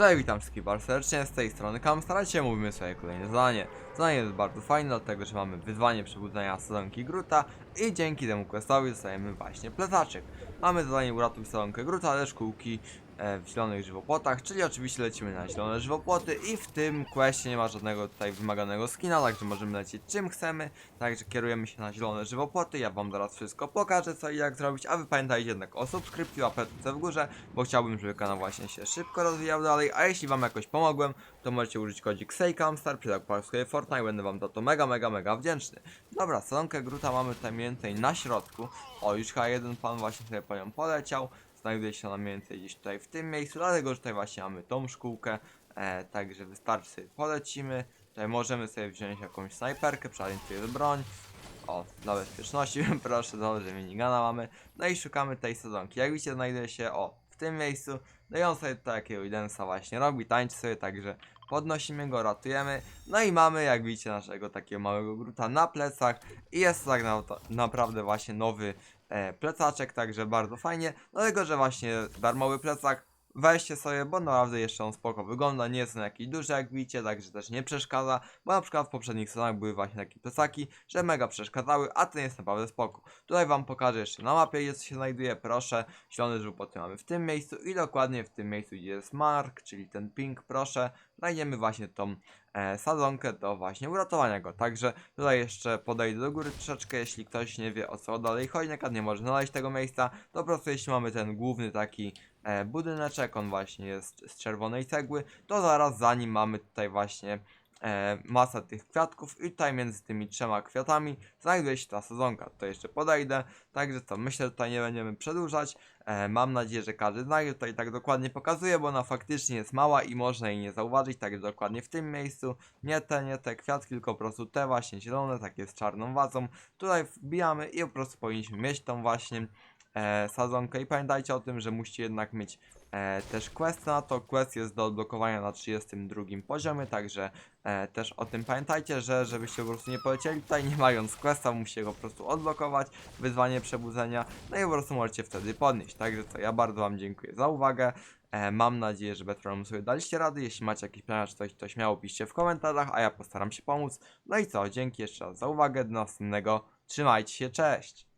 Cześć, witam wszystkich bardzo serdecznie, z tej strony Kamstar, dzisiaj mówimy sobie kolejne zadanie. Zadanie jest bardzo fajne, dlatego że mamy wyzwanie przebudzenia sadzonki Gruta i dzięki temu questowi dostajemy właśnie plecaczek. Mamy zadanie uratuj sadzonkę Gruta ze szkółki e, w zielonych żywopłotach, czyli oczywiście lecimy na zielone żywopłoty i w tym questie nie ma żadnego tutaj wymaganego skina, także możemy lecieć czym chcemy, także kierujemy się na zielone żywopłoty, ja wam zaraz wszystko pokażę co i jak zrobić, a wy pamiętajcie jednak o subskrypcji, łapeczce w górze, bo chciałbym, żeby kanał właśnie się szybko rozwijał dalej, a jeśli wam jakoś pomogłem, to możecie użyć kodzik SEJKAMSTAR przy zakupach sobie Fortnite, będę wam za to mega, mega, mega wdzięczny. Dobra, salonkę Gruta mamy tutaj mniej więcej na środku, o już chyba jeden pan właśnie sobie po nią poleciał, znajduje się ona mniej więcej gdzieś tutaj w tym miejscu, dlatego że tutaj właśnie mamy tą szkółkę, e, także wystarczy sobie polecimy, tutaj możemy sobie wziąć jakąś snajperkę, tu jest broń, o, dla bezpieczności, proszę, dobrze, minigana mamy. No i szukamy tej sezonki. Jak widzicie, znajduje się, o, tym miejscu. No i on sobie takiego idensa właśnie robi, tańczy sobie, także podnosimy go, ratujemy. No i mamy, jak widzicie, naszego takiego małego gruta na plecach. I jest tak na, naprawdę właśnie nowy e, plecaczek, także bardzo fajnie. Dlatego, że właśnie darmowy plecak Weźcie sobie, bo naprawdę jeszcze on spoko wygląda, nie jest on jakiś duży jak widzicie, także też nie przeszkadza, bo na przykład w poprzednich sezonach były właśnie takie plecaki, że mega przeszkadzały, a ten jest naprawdę spoko. Tutaj wam pokażę jeszcze na mapie, gdzie się znajduje, proszę, zielony żółpoty mamy w tym miejscu i dokładnie w tym miejscu, gdzie jest mark, czyli ten pink, proszę, znajdziemy właśnie tą e, sadzonkę do właśnie uratowania go. Także tutaj jeszcze podejdę do góry troszeczkę, jeśli ktoś nie wie o co dalej chodzi, na nie może znaleźć tego miejsca, to po prostu jeśli mamy ten główny taki e, budyneczek, on właśnie jest z czerwonej cegły, to zaraz za nim mamy tutaj właśnie e, masę tych kwiatków i tutaj między tymi trzema kwiatami znajduje się ta sezonka. To jeszcze podejdę, także to myślę, że tutaj nie będziemy przedłużać. E, mam nadzieję, że każdy znajdzie, tutaj tak dokładnie pokazuję, bo ona faktycznie jest mała i można jej nie zauważyć, tak jest dokładnie w tym miejscu. Nie te, nie te kwiatki, tylko po prostu te właśnie zielone, takie z czarną wazą. Tutaj wbijamy i po prostu powinniśmy mieć tą właśnie e, sadzonkę i pamiętajcie o tym, że musicie jednak mieć e, też quest na to. Quest jest do odblokowania na 32 poziomie, także e, też o tym pamiętajcie, że żebyście po prostu nie polecieli tutaj nie mając questa, musicie go po prostu odblokować, wyzwanie przebudzenia, no i po prostu możecie wtedy podnieść. Także co, ja bardzo wam dziękuję za uwagę. E, mam nadzieję, że bez sobie daliście rady. Jeśli macie jakieś pytania czy coś, to śmiało piszcie w komentarzach, a ja postaram się pomóc. No i co, dzięki jeszcze raz za uwagę, do następnego. Trzymajcie się, cześć!